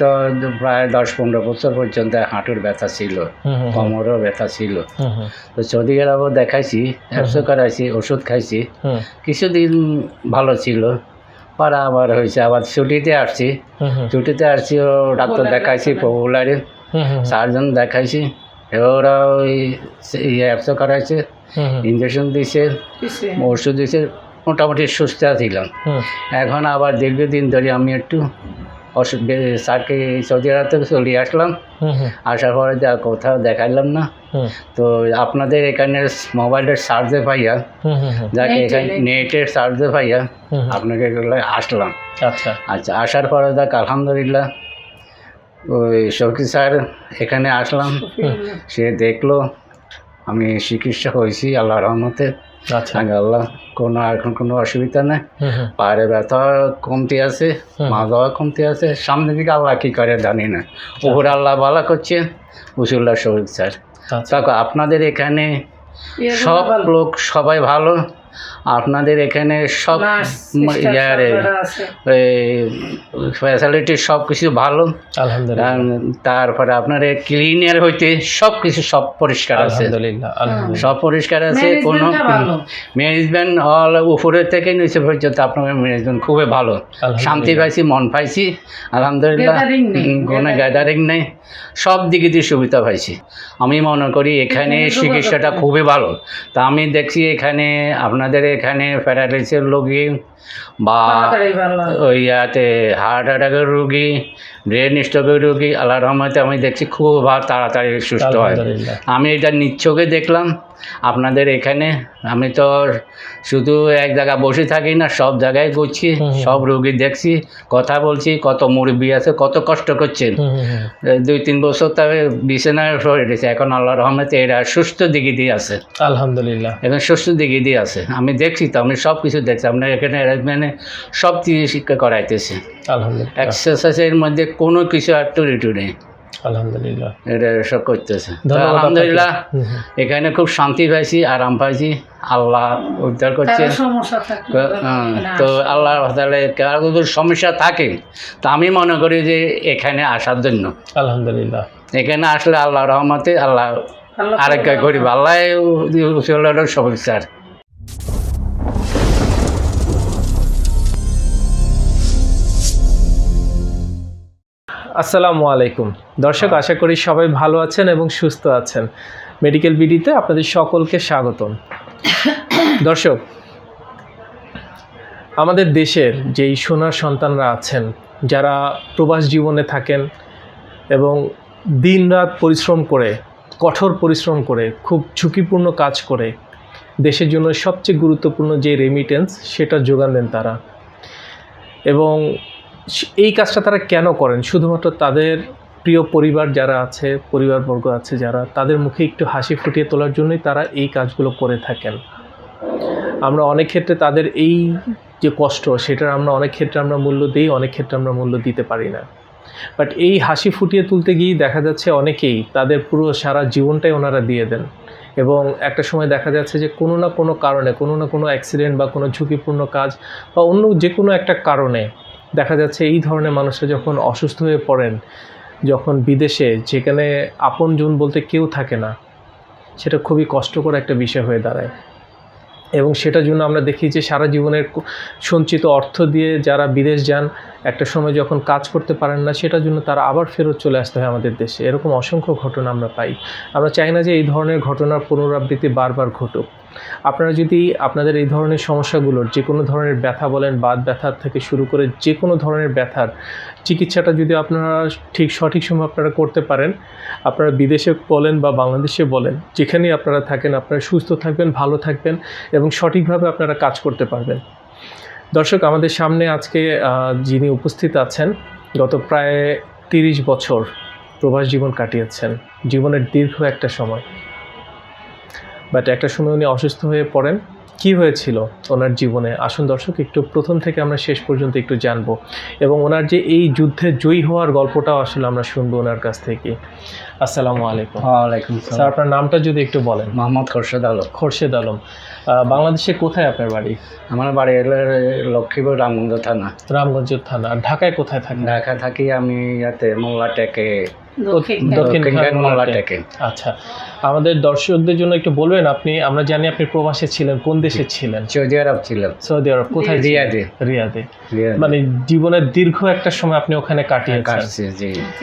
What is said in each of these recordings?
তো প্রায় দশ পনেরো বছর পর্যন্ত হাঁটুর ব্যথা ছিল কোমরও ব্যথা ছিল। তো সৌদি আরবও দেখাইছি অ্যাপসও করাইছি ওষুধ খাইছি। কিছুদিন ভালো ছিল পরে আবার হয়েছে আবার ছুটিতে আসছি। ছুটিতে আসছি ও ডাক্তার দেখাইছি পপুলারে। সার্জন দেখাইছি ওরা ওই ইয়ে অ্যাপসও করাইছে ইঞ্জেকশন দিছে ওষুধ দিছে মোটামুটি সুস্থ ছিলাম। এখন আবার দীর্ঘদিন ধরে আমি একটু স্যারকে সৌদি আরব থেকে চলে আসলাম। আসার পরে যা কোথাও দেখাইলাম না। তো আপনাদের এখানে মোবাইলের চার্জে পাইয়া হুম হুম হুম, যাকে এখানে নেটের চার্জে পাইয়া আপনাকে আসলাম। আচ্ছা। আচ্ছা আসার পরে দেখ আলহামদুলিল্লাহ ওই শৌকি স্যার এখানে আসলাম। সে দেখল আমি চিকিৎসা হয়েছি আল্লাহ রহমতে। আল্লাহ কোনো এখন কোনো অসুবিধা নেই। পায়ের ব্যথা কমতি আছে। মা দাওয়া কমতি আছে। সামনের দিকে আল্লাহ কী করে জানি না। উপরে আল্লাহ ভালো করছে উসুল্লাহ শহীদ স্যার। আচ্ছা। দেখো আপনাদের এখানে সব লোক সবাই ভালো। আপনাদের এখানে সব ইয়ারে ফ্যাসিলিটি সব কিছু ভালো। আলহামদুলিল্লাহ। তারপরে আপনার ক্লিনার হইতে সব কিছু সব পরিষ্কার আছে। আলহামদুলিল্লাহ আলহামদুলিল্লাহ। সব পরিষ্কার আছে কোনো ম্যানেজমেন্ট অল উপরের থেকে নিচে পর্যন্ত আপনার ম্যানেজমেন্ট খুবই ভালো। শান্তি পাইছি মন পাইছি আলহামদুলিল্লাহ। কোনো গ্যাদারিং নেই। সব দিকে দিয়ে সুবিধা পাইছি। আমি মনে করি এখানে চিকিৎসাটা খুবই ভালো। তা আমি দেখছি এখানে আপনাদের এখানে প্যারালাইসিসের রোগী বা ওই ইয়াতে হার্ট অ্যাটাকের রোগী ব্রেন স্ট্রোকের রোগী আল্লাহ রহমতে আমি দেখছি খুব তাড়াতাড়ি সুস্থ হয়। আমি এটা নিচ্ছকে দেখলাম আপনাদের এখানে। আমি তো শুধু এক জায়গায় বসে থাকি না সব জায়গায় ঘুরছি হুম। সব রোগী দেখছি কথা বলছি কত মুরব্বী আছে কত কষ্ট করছেন। দুই তিন বছর তবে বিছানায় পড়ে রয়েছে এখন আল্লাহ রহমতে এরা সুস্থ দিকে দিয়ে আছে। আলহামদুলিল্লাহ। এখন সুস্থ দিকে দিয়ে আছে। আমি দেখছি তো আমি সব কিছু দেখছি আপনার এখানে অ্যারেঞ্জমেন্টে সব কিছু শিক্ষা করাইতেছে। আলহামদুলিল্লাহ। এক্সারসাইজের মধ্যে কোনো কিছু একটু রিটু নেই আলহামদুলিল্লাহ এটা সব করতেছে। আলহামদুলিল্লাহ হুম হুম, এখানে খুব শান্তি পাইছি আরাম পাইছি আল্লাহ উদ্ধার করছে হ্যাঁ, তো আল্লাহ তাহলে কারও সমস্যা থাকে তা আমি মনে করি যে এখানে আসার জন্য আলহামদুলিল্লাহ এখানে আসলে আল্লাহ রহমতে আল্লাহ আরেকটা করিব আল্লাহ সমস্যার আসসালামু আলাইকুম। দর্শক আশা করি সবাই ভালো আছেন এবং সুস্থ আছেন। মেডিকেল বিডিতে আপনাদের সকলকে স্বাগতম। দর্শক আমাদের দেশের যেই সোনার সন্তানরা আছেন যারা প্রবাস জীবনে থাকেন এবং দিনরাত পরিশ্রম করে কঠোর পরিশ্রম করে খুব ঝুঁকিপূর্ণ কাজ করে দেশের জন্য সবচেয়ে গুরুত্বপূর্ণ যে রেমিটেন্স সেটা যোগান দেন তারা। এবং এই কাজটা তারা কেন করেন? শুধুমাত্র তাদের প্রিয় পরিবার যারা আছে, পরিবারবর্গ আছে যারা, তাদের মুখে একটু হাসি ফুটিয়ে তোলার জন্যই তারা এই কাজগুলো করে থাকেন। আমরা অনেক ক্ষেত্রে তাদের এই যে কষ্ট, সেটার আমরা অনেক ক্ষেত্রে আমরা মূল্য দিই, অনেক ক্ষেত্রে আমরা মূল্য দিতে পারি না। বাট এই হাসি ফুটিয়ে তুলতে গিয়েই দেখা যাচ্ছে অনেকেই তাদের পুরো সারা জীবনটাই ওনারা দিয়ে দেন। এবং একটা সময় দেখা যাচ্ছে যে কোনো না কোনো কারণে, কোনো না কোনো অ্যাক্সিডেন্ট বা কোনো ঝুঁকিপূর্ণ কাজ বা অন্য যে কোনো একটা কারণে দেখা যাচ্ছে এই ধরনের মানুষরা যখন অসুস্থ হয়ে পড়েন, যখন বিদেশে, যেখানে আপনজন বলতে কেউ থাকে না, সেটা খুবই কষ্টকর একটা বিষয় হয়ে দাঁড়ায়। এবং সেটার জন্য আমরা দেখি যে সারা জীবনের সঞ্চিত অর্থ দিয়ে যারা বিদেশ যান, একটা সময় যখন কাজ করতে পারেন না, সেটার জন্য তারা আবার ফেরত চলে আসতে হয় আমাদের দেশে। এরকম অসংখ্য ঘটনা আমরা পাই। আমরা চাই না যে এই ধরনের ঘটনার পুনরাবৃত্তি বারবার ঘটুক। আপনারা যদি আপনাদের এই ধরনের সমস্যাগুলোর যে কোনো ধরনের ব্যথা বলেন বাদ ব্যথার থেকে শুরু করে যে কোনো ধরনের ব্যথার চিকিৎসাটা যদি আপনারা ঠিক সঠিক সময় আপনারা করতে পারেন, আপনারা বিদেশে বলেন বা বাংলাদেশে বলেন, যেখানেই আপনারা থাকেন, আপনারা সুস্থ থাকবেন, ভালো থাকবেন এবং সঠিকভাবে আপনারা কাজ করতে পারবেন। দর্শক, আমাদের সামনে আজকে যিনি উপস্থিত আছেন, গত প্রায় তিরিশ বছর প্রবাস জীবন কাটিয়েছেন। জীবনের দীর্ঘ একটা সময়। বাট একটা সময় উনি অসুস্থ হয়ে পড়েন। কি হয়েছিল ওনার জীবনে? আসুন দর্শক একটু প্রথম থেকে আমরা শেষ পর্যন্ত একটু জানব। এবং ওনার যে এই যুদ্ধে জয়ী হওয়ার গল্পটাও আসলে আমরা শুনব ওনার কাছ থেকে। আসসালামু আলাইকুম। ওয়ালাইকুম স্যার আপনার নামটা যদি একটু বলেন। মোহাম্মদ খোরশেদ আলম। খোরশেদ আলম। বাংলাদেশে কোথায় আপনার বাড়ি? আমার বাড়ি লক্ষ্মীপুর রামগঞ্জ থানা। রামগঞ্জ থানা। ঢাকায় কোথায় থাকেন? ঢাকা থাকি আমি ইয়াতে মোল্লা আচ্ছা আমাদের দর্শকদের জন্য একটু বলবেন আপনি আমরা জানি আপনি প্রবাসে ছিলেন কোন দেশে ছিলেন? সৌদি আরব ছিলাম। সৌদি আরব কোথায় রিয়াদে। রিয়াদে। মানে জীবনের দীর্ঘ একটা সময় আপনি ওখানে কাটিয়েছেন। কাটছে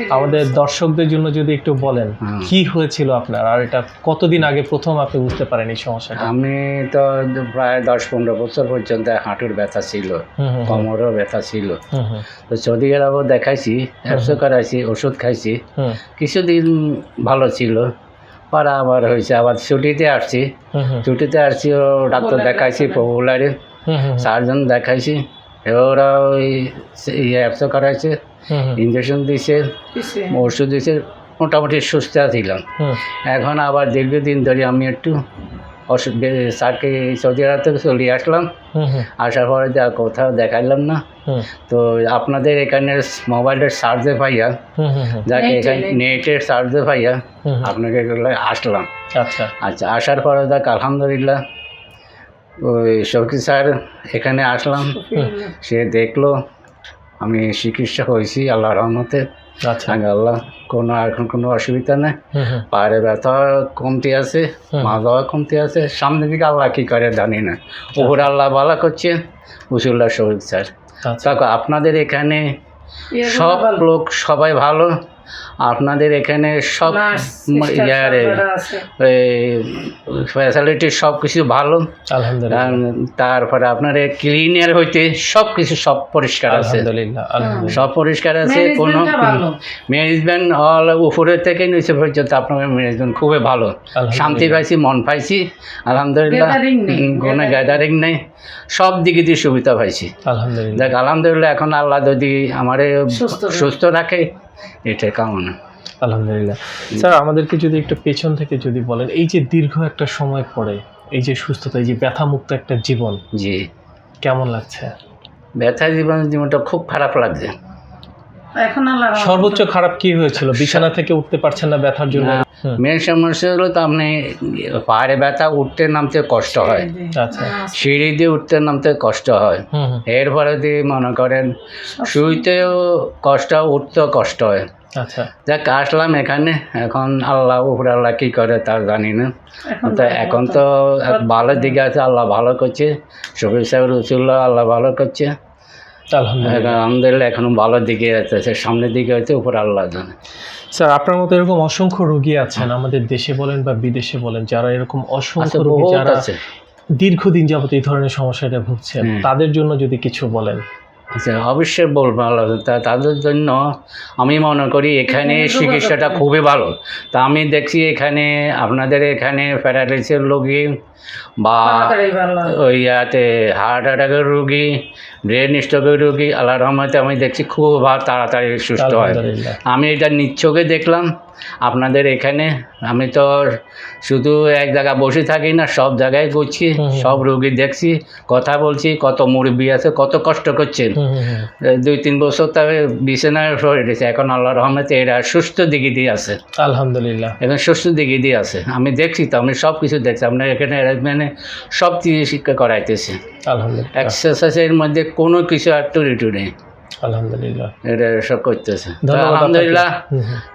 আমাদের দর্শকদের জন্য যদি একটু বলেন কি হয়েছিল আপনার? আর এটা কতদিন আগে প্রথম আপনি বুঝতে পারেন এই সমস্যাটা? আমি তো প্রায় দশ পনেরো বছর পর্যন্ত হাঁটুর ব্যথা ছিল কোমরও ব্যথা ছিল। তো সৌদি আরবও দেখাইছি অ্যাপসও করাইছি ওষুধ খাইছি। কিছুদিন ভালো ছিল। পরে আবার হয়েছে আবার ছুটিতে আসছি। ছুটিতে আসছি ও ডাক্তার দেখাইছি পপুলারে সার্জন দেখাইছি ওরা ওই অ্যাপসও করাইছে ইঞ্জেকশন দিছে ওষুধ দিছে মোটামুটি সুস্থ ছিলাম। এখন আবার দীর্ঘদিন ধরে আমি একটু অসুখ স্যারকে সৌদি আরব থেকে চলে আসলাম। আসার পরে আর কোথাও দেখাইলাম না। তো আপনাদের এখানে মোবাইলের চার্জে পাইয়া যাকে এখানে নেটের পাইয়া হুম হুম। আপনাকে আসলাম। আচ্ছা। আচ্ছা আসার পরে দেখ আলহামদুলিল্লাহ ওই শৌকি স্যার এখানে আসলাম। সে দেখল আমি চিকিৎসা হয়েছি আল্লাহ রহমতে। আল্লাহ কোনো এখন কোনো অসুবিধা নেই। পায়ের ব্যথা কমতি আছে মা দাওয়া কমতি আছে। সামনের দিকে আল্লাহ কী করে জানি না। উপরে আল্লাহ ভালো করছে উসুল্লাহ শহীদ স্যার। আচ্ছা। দেখো আপনাদের এখানে সব লোক সবাই ভালো। আপনাদের এখানে সব ইয়ারে ফ্যাসিলিটি সব কিছু ভালো। আলহামদুলিল্লাহ। তারপরে আপনার ক্লিনার হইতে সব কিছু সব পরিষ্কার আছে। সব পরিষ্কার আছে কোনো ম্যানেজমেন্ট অল উপরের থেকে নিচে পর্যন্ত আপনার ম্যানেজমেন্ট খুবই ভালো। শান্তি পাইছি মন পাইছি আলহামদুলিল্লাহ। কোনো গ্যাদারিং নেই। সব দিকে দিয়ে সুবিধা পাইছি। আলহামদুলিল্লাহ। দেখ আলহামদুলিল্লাহ এখন আল্লাহ যদি আমার সুস্থ রাখে। সুস্থ রাখে এটা কামনা। আলহামদুলিল্লাহ। স্যার আমাদেরকে যদি একটু পেছন থেকে যদি বলেন এই যে দীর্ঘ একটা সময় পরে এই যে সুস্থতা এই যে ব্যথা মুক্ত একটা জীবন জি। কেমন লাগছে? ব্যথা জীবন জীবনটা খুব খারাপ লাগছে। সর্বোচ্চ খারাপ কি হয়েছিল? বিছানা থেকে উঠতে পারছেন না ব্যথার জন্য। মেন সমস্যা হলো তো আপনি পাহাড়ে ব্যথা উঠতে নামতে কষ্ট হয়। আচ্ছা। সিঁড়ি দিয়ে উঠতে নামতে কষ্ট হয়। এরপরে দিয়ে মনে করেন শুইতেও কষ্ট উঠতেও কষ্ট হয়। আচ্ছা। যাক আসলাম এখানে। এখন আল্লাহ উপরে আল্লাহ কী করে তা জানি না। তো এখন তো এক ভালো দিকে আছে আল্লাহ ভালো করছে। শফিক সাহেব রসুল্লাহ আল্লাহ ভালো করছে। আলহামদুলিল্লাহ। এখন আলহামদুলিল্লাহ এখন ভালো দিকে আছে সামনের দিকে হচ্ছে উপর আল্লাহ জানে। স্যার আপনার মতো এরকম অসংখ্য রোগী আছেন আমাদের দেশে বলেন বা বিদেশে বলেন যারা এরকম অসংখ্য রোগী যারা আছে। দীর্ঘদিন যাবত এই ধরনের সমস্যাটা ভুগছেন তাদের জন্য যদি কিছু বলেন। আচ্ছা অবশ্যই বলব তাদের জন্য আমি মনে করি এখানে চিকিৎসাটা খুবই ভালো। তা আমি দেখছি এখানে আপনাদের এখানে প্যারালাইসিসের রোগী বা। ওই ইয়াতে হার্ট অ্যাটাকের রোগী ব্রেন স্ট্রোকের রোগী আল্লাহ রহমতে আমি দেখছি খুব তাড়াতাড়ি সুস্থ হয়। আমি এটা নিচ্ছকে দেখলাম। আপনাদের এখানে আমি তো শুধু এক জায়গায় বসে থাকি না সব জায়গায় ঘুরছি। সব রোগী দেখছি কথা বলছি কত মুরব্বী আছে কত কষ্ট করছেন। দুই তিন বছর তবে বিছানায় পড়ে রয়েছে এখন আল্লাহ রহমতে এরা সুস্থ দিকে দিয়ে আছে। আলহামদুলিল্লাহ। এখন সুস্থ দিকে দিয়ে আছে। আমি দেখছি তো আমি সব কিছু দেখছি আপনার এখানে মানে সব কিছু শিক্ষা করাইতেছে। আলহামদুলিল্লাহ। এক্সারসাইজের মধ্যে কোনো কিছু আর টুরিটু নেই আলহামদুলিল্লাহ। এটা সব করতেছে। আলহামদুলিল্লাহ।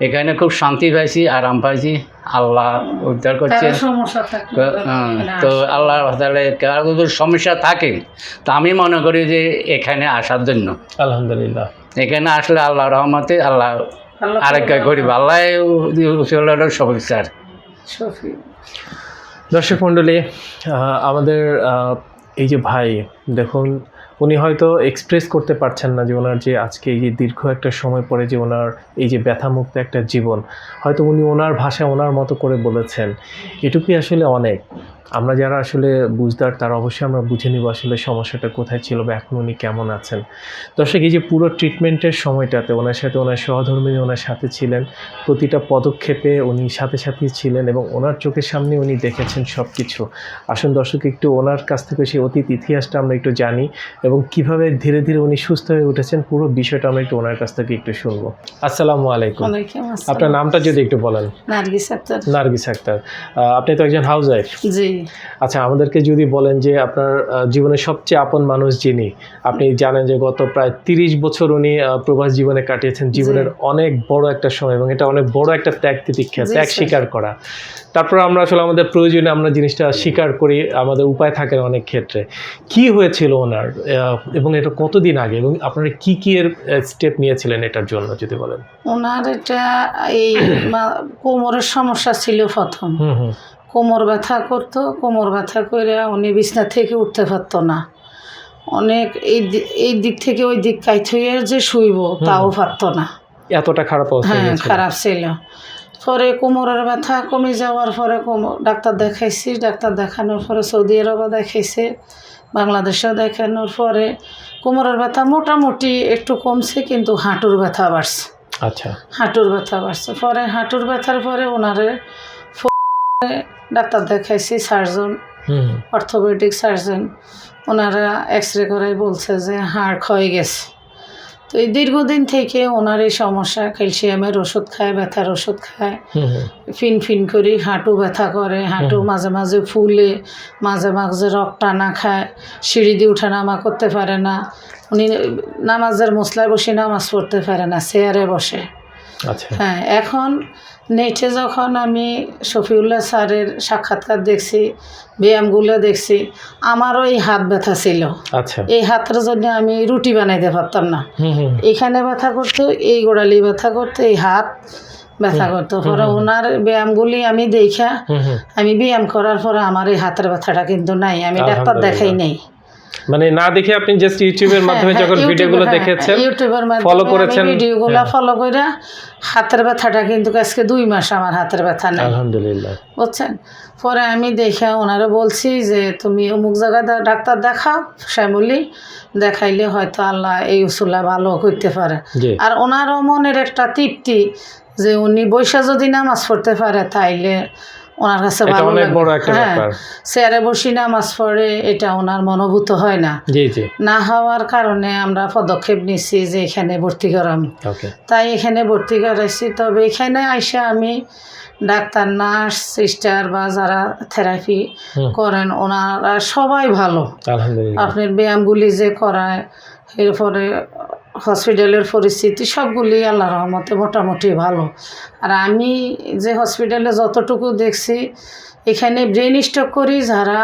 এখানে খুব শান্তি পাইছি আরাম পাইছি। আল্লাহ উদ্ধার করছে। তো আল্লাহ তাহলে কারও যদি সমস্যা থাকে তা আমি মনে করি যে এখানে আসার জন্য। আলহামদুলিল্লাহ। এখানে আসলে আল্লাহ রহমতে আল্লাহ আরেকটা করিব আল্লাহ সমস্যার দর্শক মণ্ডলী আমাদের এই যে ভাই দেখুন উনি হয়তো এক্সপ্রেস করতে পারছেন না যে ওনার যে আজকে এই দীর্ঘ একটা সময় পরে যে ওনার এই যে ব্যথামুক্ত একটা জীবন। হয়তো উনি ওনার ভাষায় ওনার মতো করে বলেছেন। এটুকুই আসলে অনেক। আমরা যারা আসলে বুঝদার তারা অবশ্যই আমরা বুঝে নিব আসলে সমস্যাটা কোথায় ছিল বা এখন উনি কেমন আছেন। দর্শক এই যে পুরো ট্রিটমেন্টের সময়টাতে ওনার সাথে ওনার সহধর্মী ওনার সাথে ছিলেন প্রতিটা পদক্ষেপে উনি সাথে সাথেই ছিলেন এবং ওনার চোখের সামনে উনি দেখেছেন সব কিছু আসুন দর্শক একটু ওনার কাছ থেকে সেই অতীত ইতিহাসটা আমরা একটু জানি এবং কীভাবে ধীরে ধীরে উনি সুস্থ হয়ে উঠেছেন পুরো বিষয়টা আমরা একটু ওনার কাছ থেকে একটু শুনব। আসসালামু আলাইকুম। আপনার নামটা যদি একটু বলেন। নার্গিস আক্তার। নার্গিস আক্তার। আপনি তো একজন হাউস ওয়াইফ জি। আচ্ছা আমাদেরকে যদি বলেন যে আপনার জীবনের সবচেয়ে আপন মানুষ যিনি আপনি জানেন যে গত প্রায় তিরিশ বছর উনি প্রবাস জীবনে কাটিয়েছেন। জীবনের অনেক বড় একটা সময় এবং এটা অনেক বড় একটা ত্যাগ তিতিক্ষা ত্যাগ স্বীকার করা। তারপর আমরা আসলে আমাদের প্রয়োজনে আমরা জিনিসটা স্বীকার করি আমাদের উপায় থাকে না অনেক ক্ষেত্রে। কি হয়েছিল ওনার এবং এটা কতদিন আগে এবং আপনারা কি কি এর স্টেপ নিয়েছিলেন এটার জন্য যদি বলেন? ওনার এটা এই কোমরের সমস্যা ছিল প্রথম। হুম হুম। কোমর ব্যথা করতো কোমর ব্যথা করে উনি বিছনা থেকে উঠতে পারতো না। অনেক এই এই দিক থেকে ওই দিক কাইত হয়ে যে শুইব তাও পারতো না। এতটা খারাপ হ্যাঁ খারাপ ছিল। পরে কোমরের ব্যথা কমে যাওয়ার পরে কোমর ডাক্তার দেখাইছি। ডাক্তার দেখানোর পরে সৌদি আরবও দেখাইছে বাংলাদেশেও দেখানোর পরে কোমরের ব্যথা মোটামুটি একটু কমছে কিন্তু হাঁটুর ব্যথা বাড়ছে। আচ্ছা। হাঁটুর ব্যথা বাড়ছে। পরে হাঁটুর ব্যথার পরে ওনারে ডাক্তার দেখাইছি সার্জন। Orthopaedic surgeon. ওনারা এক্স রে করাই বলছে যে হাড় ক্ষয়ে গেছে। তো এই দীর্ঘদিন থেকে ওনার এই সমস্যা ক্যালসিয়ামের ওষুধ খায় ব্যথার ওষুধ খায়। ফিন ফিন করি হাঁটু ব্যথা করে হাঁটু মাঝে মাঝে ফুলে মাঝে মাঝে রক টানা খায় সিঁড়ি দিয়ে উঠা নামা করতে পারে না। উনি নামাজের মশলায় বসে নামাজ পড়তে পারে না চেয়ারে বসে। হ্যাঁ এখন নেটে যখন আমি শফিউল্লাহ স্যারের সাক্ষাৎকার দেখছি ব্যায়ামগুলো দেখছি আমারও এই হাত ব্যথা ছিল। আচ্ছা। এই হাতের জন্য আমি রুটি বানাইতে পারতাম না। এখানে ব্যথা করতো এই গোড়ালি ব্যথা করতো এই হাত ব্যথা করতো। পরে ওনার ব্যায়ামগুলি আমি দেখা আমি ব্যায়াম করার পরে আমার এই হাতের ব্যথাটা কিন্তু নাই আমি ডাক্তার দেখাই নাই। মানে না দেখে আপনি জাস্ট ইউটিউবের মাধ্যমে হ্যাঁ, যখন ভিডিওগুলো হ্যাঁ, দেখেছেন ইউটিউবের মাধ্যমে আমি করেছেন, ভিডিওগুলো হ্যাঁ। ফলো করে হাতের ব্যথাটা কিন্তু আজকে দুই মাস আমার হাতের ব্যথা নাই। আলহামদুলিল্লাহ। বুঝছেন? পরে আমি দেখে ওনারা বলছি যে তুমি অমুক জায়গায় ডাক্তার দেখাও শ্যামলি দেখাইলে হয়তো আল্লাহ এই উসুলা ভালো করতে পারে। আর ওনারও মনের একটা তৃপ্তি যে উনি বৈশা যদি নামাজ পড়তে পারে তাইলে ওনার কাছে ভালো অনেক বড় একটা হ্যাঁ ব্যাপার। চেয়ারে বসি নামাজ পড়ে এটা ওনার মনোভূত হয় না। জি জি। না হওয়ার কারণে আমরা পদক্ষেপ নিচ্ছি যে এখানে ভর্তি করাম। তাই এখানে ভর্তি করাইছি। তবে এখানে আইসা আমি ডাক্তার নার্স সিস্টার বা যারা থেরাপি করেন ওনারা সবাই ভালো। আপনার ব্যায়ামগুলি যে করায় এরপরে হসপিটালের পরিস্থিতি সবগুলি আল্লাহ রহমতে মোটামুটি ভালো। আর আমি যে হসপিটালে যতটুকু দেখছি, এখানে ব্রেন স্ট্রোক করি যারা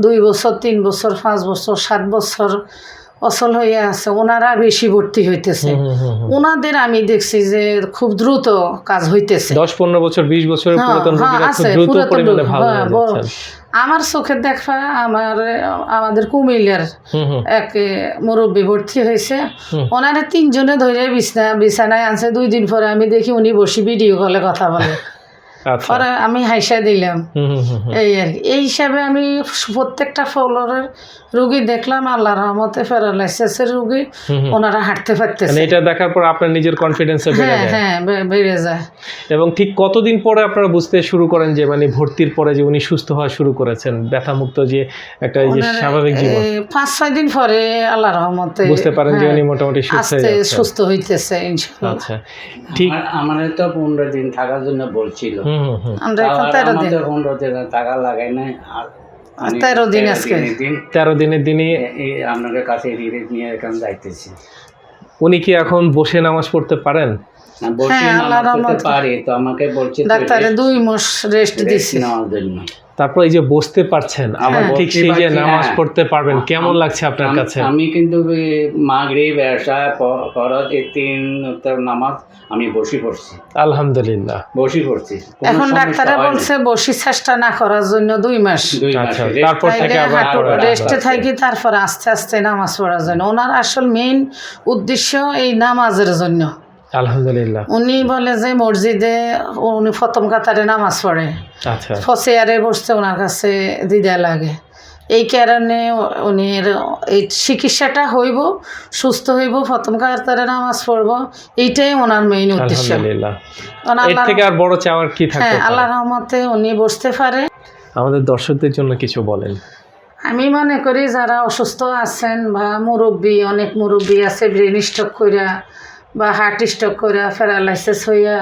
দুই বছর, তিন বছর, পাঁচ বছর, সাত বছর অচল হয়ে আছে ওনারা বেশি ভর্তি হইতেছে। ওনাদের আমি দেখছি যে খুব দ্রুত কাজ হইতেছে। দশ পনেরো বছর বিশ বছরের হ্যাঁ, হ্যাঁ, হ্যাঁ, আমার চোখের দেখা আমার আমাদের কুমিল্লার এক মুরব্বী ভর্তি হয়েছে। ওনারা তিনজনে ধরে বিছনা বিছানায় আনছে। দুই দিন পরে আমি দেখি উনি বসে ভিডিও কলে কথা বলে। পরে আমি হাইসা দিলাম। এই আর কি। এই হিসাবে আমি প্রত্যেকটা ফ্লোরের রুগী দেখলাম আল্লাহ রহমতে প্যারালাইসিসের রুগী। ওনারা হাঁটতে পারতেছে। মানে এটা দেখার পর আপনার নিজের কনফিডেন্সে বেড়ে হ্যাঁ যায়। হ্যাঁ বেড়ে যায়। এবং ঠিক কতদিন পরে আপনারা বুঝতে শুরু করেন যে মানে ভর্তির পরে যে উনি সুস্থ হওয়া শুরু করেছেন ব্যথামুক্ত যে একটা এই যে স্বাভাবিক জীবন? পাঁচ ছয় দিন পরে আল্লাহ রহমতে বুঝতে পারেন যে হ্যাঁ, উনি মোটামুটি সুস্থ হয়ে সুস্থ হইতেছে ইনশাল্লাহ। আচ্ছা। ঠিক আমার তো পনেরো দিন থাকার জন্য বলছিল। আমরা এখন তেরো দিন। পনেরো দিন টাকা লাগাই নাই আর তেরো দিন আজকে। দিনের দিন। তেরো দিনের দিনই আপনাদের কাছে রিলিজ নিয়ে এখানে যাইতেছি। উনি কি এখন বসে নামাজ পড়তে পারেন? বসে হ্যাঁ, তো আমাকে বলছে ডাক্তারে দুই মাস রেস্ট দিচ্ছি দিছে। নেওয়ার জন্য। তারপর এই যে বসতে পারছেন আবার হ্যাঁ। ঠিক সেই যে নামাজ হ্যাঁ। পড়তে পারবেন কেমন লাগছে আপনার কাছে? আমি কিন্তু মাগরি ব্যবসা ফরজ এই তিন নামাজ আমি বসি পড়ছি। আলহামদুলিল্লাহ। বসি পড়ছি। এখন ডাক্তারে। বলছে বসি চেষ্টা না করার জন্য দুই মাস। দুই মাস। আচ্ছা তারপর থেকে আবার রেস্টে থাকি তারপরে আস্তে আস্তে নামাজ পড়ার জন্য। ওনার আসল মেইন উদ্দেশ্য এই নামাজের জন্য। আলহামদুলিল্লাহ। উনি বলে যে মসজিদে উনি প্রথম কাতারে নামাজ পড়ে। আচ্ছা। ফসেয়ারে বসতে ওনার কাছে দিদা লাগে। এই কারণে উনি এই চিকিৎসাটা হইব সুস্থ হইব প্রথম কাতারে নামাজ পড়ব এইটাই ওনার মেইন উদ্দেশ্য। আলহামদুলিল্লাহ। আল্লাহ থেকে আর বড় চাওয়ার কি হ্যাঁ আল্লাহ রহমতে উনি বসতে পারে। আমাদের দর্শকদের জন্য কিছু বলেন। আমি মনে করি যারা অসুস্থ আছেন বা মুরব্বী অনেক মুরব্বী আছে ব্রেন স্ট্রোক কইরা বা হার্ট স্ট্রোক কইরা প্যারালাইসিস হইয়া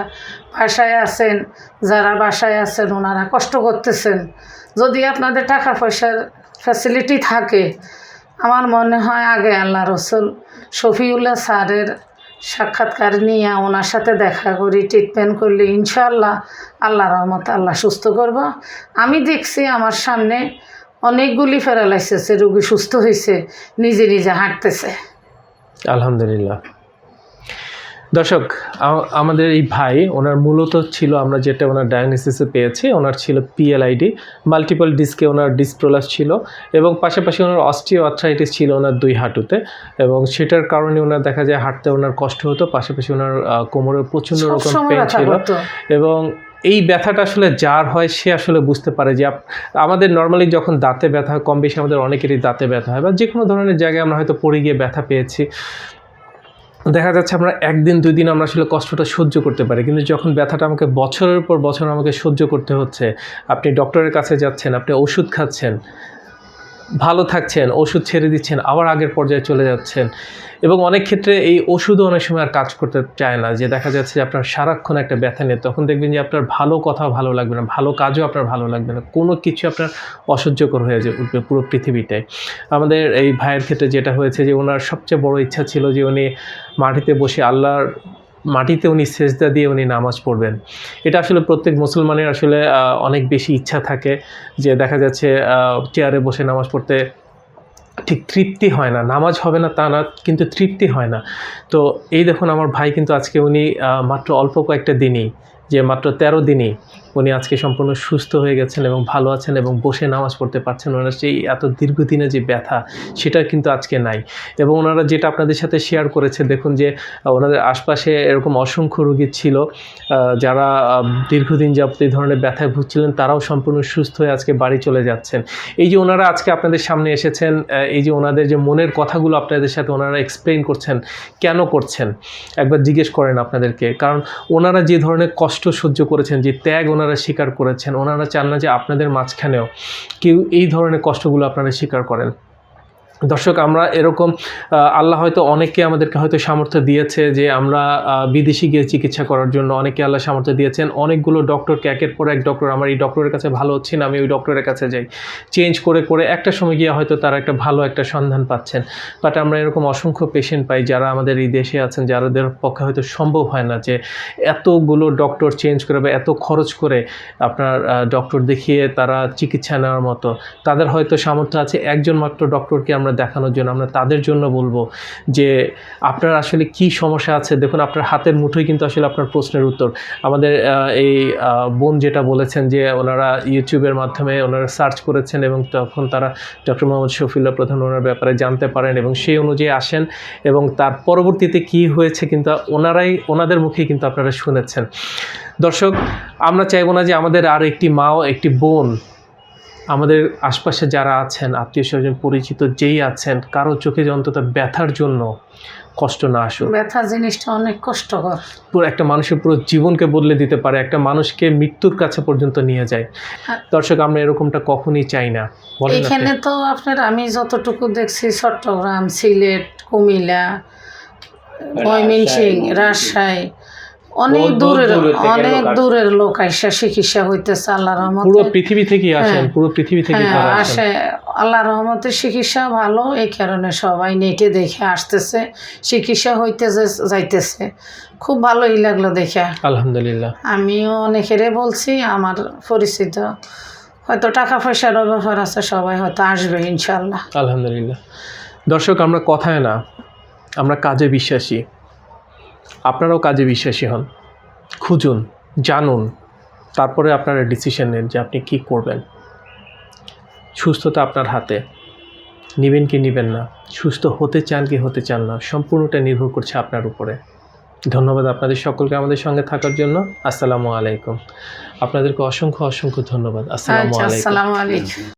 বাসায় আছেন, যারা বাসায় আছেন ওনারা কষ্ট করতেছেন। যদি আপনাদের টাকা পয়সার ফ্যাসিলিটি থাকে, আমার মনে হয় আগে আল্লাহ রসুল শফিউল্লাহ স্যারের সাক্ষাৎকার নিয়ে ওনার সাথে দেখা করি ট্রিটমেন্ট করলে ইনশাআল্লাহ আল্লাহ রহমত আল্লাহ সুস্থ করব। আমি দেখছি আমার সামনে অনেকগুলি প্যারালাইসিসে রুগী সুস্থ হয়েছে নিজে নিজে হাঁটতেছে। আলহামদুলিল্লাহ। দর্শক আমাদের এই ভাই ওনার মূলত ছিল আমরা যেটা ওনার ডায়াগনোসিসে পেয়েছি ওনার ছিল পিএলআইডি মাল্টিপল ডিস্কে ওনার ডিসপ্রোলাস ছিল এবং পাশাপাশি ওনার অস্টিও আর্থ্রাইটিস ছিল ওনার দুই হাঁটুতে এবং সেটার কারণে ওনার দেখা যায় হাঁটতে ওনার কষ্ট হতো পাশাপাশি ওনার আহ, কোমরে প্রচণ্ড রকম পেন ছিল এবং এই ব্যথাটা আসলে যার হয় সে আসলে বুঝতে পারে যে আমাদের নর্মালি যখন দাঁতে ব্যথা হয় কম বেশি আমাদের অনেকেরই দাঁতে ব্যথা হয় বা যে কোনো ধরনের জায়গায় আমরা হয়তো পড়ে গিয়ে ব্যথা পেয়েছি। দেখা যাচ্ছে আমরা একদিন, দুই দিন আমরা আসলে কষ্টটা সহ্য করতে পারি। কিন্তু যখন ব্যথাটা আমাকে বছরের পর বছর আমাকে সহ্য করতে হচ্ছে, আপনি ডক্টরের কাছে যাচ্ছেন, আপনি ওষুধ খাচ্ছেন ভালো থাকছেন, ওষুধ ছেড়ে দিচ্ছেন, আবার আগের পর্যায়ে চলে যাচ্ছেন। এবং অনেক ক্ষেত্রে এই ওষুধও অনেক সময় আর কাজ করতে চায় না। যে দেখা যাচ্ছে যে আপনার সারাক্ষণ একটা ব্যথা নিয়ে, তখন দেখবেন যে আপনার ভালো কথাও ভালো লাগবে না, ভালো কাজও আপনার ভালো লাগবে না। কোনো কিছু আপনার অসহ্যকর হয়ে উঠবে পুরো পৃথিবীটাই। আমাদের এই ভাইয়ের ক্ষেত্রে যেটা হয়েছে যে ওনার সবচেয়ে বড় ইচ্ছা ছিল যে উনি মাটিতে বসে আল্লাহর মাটিতে উনি সেজদা দিয়ে উনি নামাজ পড়বেন। এটা আসলে প্রত্যেক মুসলমানের আসলে অনেক বেশি ইচ্ছা থাকে যে দেখা যাচ্ছে চেয়ারে বসে নামাজ পড়তে ঠিক তৃপ্তি হয় না। নামাজ হবে না তা না, কিন্তু তৃপ্তি হয় না। তো এই দেখুন, আমার ভাই কিন্তু আজকে উনি মাত্র অল্প কয়েকটা দিনই, যে মাত্র তেরো দিনই উনি আজকে সম্পূর্ণ সুস্থ হয়ে গেছেন এবং ভালো আছেন এবং বসে নামাজ পড়তে পারছেন। ওনার সেই এত দীর্ঘদিনে যে ব্যথা, সেটা কিন্তু আজকে নাই। এবং ওনারা যেটা আপনাদের সাথে শেয়ার করেছে, দেখুন যে ওনাদের আশপাশে এরকম অসংখ্য রোগী ছিল যারা দীর্ঘদিন যাবত এই ধরনের ব্যথায় ভুগছিলেন, তারাও সম্পূর্ণ সুস্থ হয়ে আজকে বাড়ি চলে যাচ্ছেন। এই যে ওনারা আজকে আপনাদের সামনে এসেছেন এই যে ওনাদের যে মনের কথাগুলো আপনাদের সাথে ওনারা এক্সপ্লেন করছেন, কেন করছেন? একবার জিজ্ঞেস করেন আপনাদেরকে। কারণ ওনারা যে ধরনের কষ্ট সহ্য করেছেন, যে ত্যাগ ওনারা স্বীকার করেছেন। ওনারা চান না যে আপনাদের মাঝখানেও কেউ এই ধরনের কষ্টগুলো আপনারা স্বীকার করেন। দর্শক, আমরা এরকম আল্লাহ হয়তো অনেককে আমাদেরকে হয়তো সামর্থ্য দিয়েছে যে আমরা বিদেশি গিয়ে চিকিৎসা করার জন্য অনেকে আল্লাহ সামর্থ্য দিয়েছেন। অনেকগুলো ডক্টরকে একের পর এক ডক্টর আমার এই ডক্টরের কাছে ভালো হচ্ছে না, আমি ওই ডক্টরের কাছে যাই। চেঞ্জ করে করে একটা সময় গিয়ে হয়তো তারা একটা ভালো একটা সন্ধান পাচ্ছেন। বাট আমরা এরকম অসংখ্য পেশেন্ট পাই যারা আমাদের এই দেশে আছেন, যাদের পক্ষে হয়তো সম্ভব হয় না যে এতগুলো ডক্টর চেঞ্জ করে বা এত খরচ করে আপনার ডক্টর দেখিয়ে তারা চিকিৎসা নেওয়ার মতো। তাদের হয়তো সামর্থ্য আছে, একজন মাত্র ডক্টরকে আমরা দেখানোর জন্য, আমরা তাদের জন্য বলব যে আপনার আসলে কি সমস্যা আছে? দেখুন, আপনার হাতের মুঠোই কিন্তু আসলে আপনার প্রশ্নের উত্তর। আমাদের এই বোন যেটা বলেছেন যে ওনারা ইউটিউবের মাধ্যমে ওনারা সার্চ করেছেন এবং তখন তারা ডক্টর মোহাম্মদ শফিউল্লাহ প্রধান ওনার ব্যাপারে জানতে পারেন এবং সেই অনুযায়ী আসেন এবং তার পরবর্তীতে কি হয়েছে কিন্তু ওনারাই, ওনাদের মুখেই কিন্তু আপনারা শুনেছেন। দর্শক, আমরা চাইব না যে আমাদের আর একটি মাও একটি বোন আমাদের আশপাশে যারা আছেন আত্মীয় স্বজন পরিচিত যেই আছেন কারও চোখে যে অন্তত ব্যথার জন্য কষ্ট না আসুক। ব্যথা জিনিসটা অনেক কষ্টকর। পুরো একটা মানুষের পুরো জীবনকে বদলে দিতে পারে একটা মানুষকে মৃত্যুর কাছে পর্যন্ত নিয়ে যায়। দর্শক আমরা এরকমটা কখনই চাই না। এখানে তো আপনার আমি যতটুকু দেখছি চট্টগ্রাম সিলেট কুমিল্লা ময়মনসিং রাজশাহী অনেক দূরের অনেক দূরের লোক আইসা চিকিৎসা হইতেছে আল্লাহ পুরো পৃথিবী থেকেই আসেন হ্যাঁ। পুরো পৃথিবী থেকে হ্যাঁ আসে। আল্লাহ রহমতের চিকিৎসা ভালো এই কারণে সবাই নেটে দেখে আসতেছে চিকিৎসা হইতেছে যাইতেছে। খুব ভালোই লাগল দেখে। আলহামদুলিল্লাহ। আমিও অনেকেরে বলছি আমার পরিচিত হয়তো টাকা পয়সারও ব্যাপার আছে সবাই হয়তো আসবে ইনশাল্লাহ আলহামদুলিল্লাহ। দর্শক আমরা কথায় না আমরা কাজে বিশ্বাসী। আপনারাও কাজে বিশ্বাসী হন। খুঁজুন জানুন তারপরে আপনারা ডিসিশন নেন যে আপনি কি করবেন। সুস্থতা আপনার হাতে। নেবেন কি নেবেন না। সুস্থ হতে চান কি হতে চান না সম্পূর্ণটা নির্ভর করছে আপনার উপরে। ধন্যবাদ আপনাদের সকলকে আমাদের সঙ্গে থাকার জন্য। আসসালামু আলাইকুম। আপনাদেরকে অসংখ্য অসংখ্য ধন্যবাদ। আসসালামু আচ্ছা আলাইকুম।